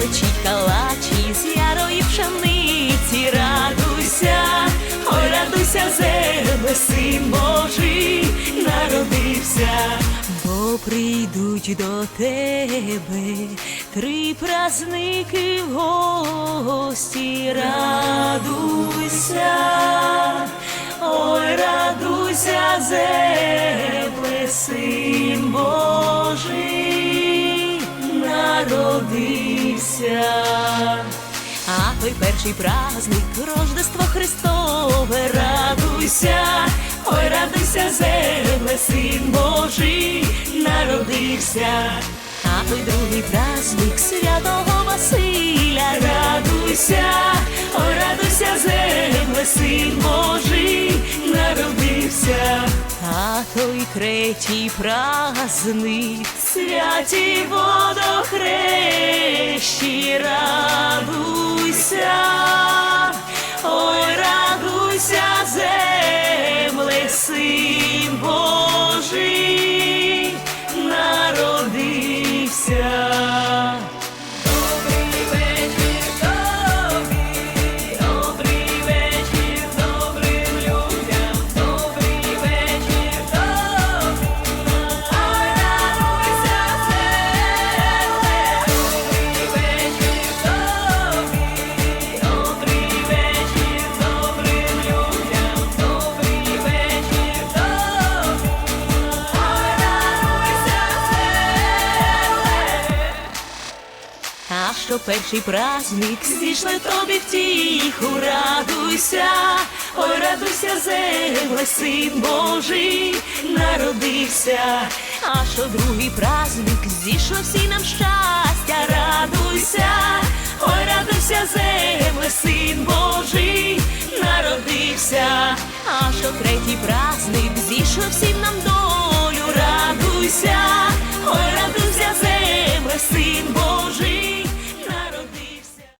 напечіть калачі з ярої пшениці, радуйся, ой, радуйся, земле, син Божий, народився, бо прийдуть до тебе три празники в гості, радуйся, ой, радуйся, земле, син Божий, народився. А той перший праздник Рождество Христове, радуйся, ой, радуйся, земле, син Божий, народився. А той другий праздник святого Василя, радуйся, ой, радуйся, земле, син Божий, народився. А той третій праздник святі водохрещі, А що перший праздник зійшли тобі втіху, радуйся, ой, радуйся, земле, син Божий, народився. А що другий праздник зійшло всі нам щастя, радуйся, ой, радуйся, земле, син Божий, народився. А що третій праздник зійшов всім нам долю, радуйся,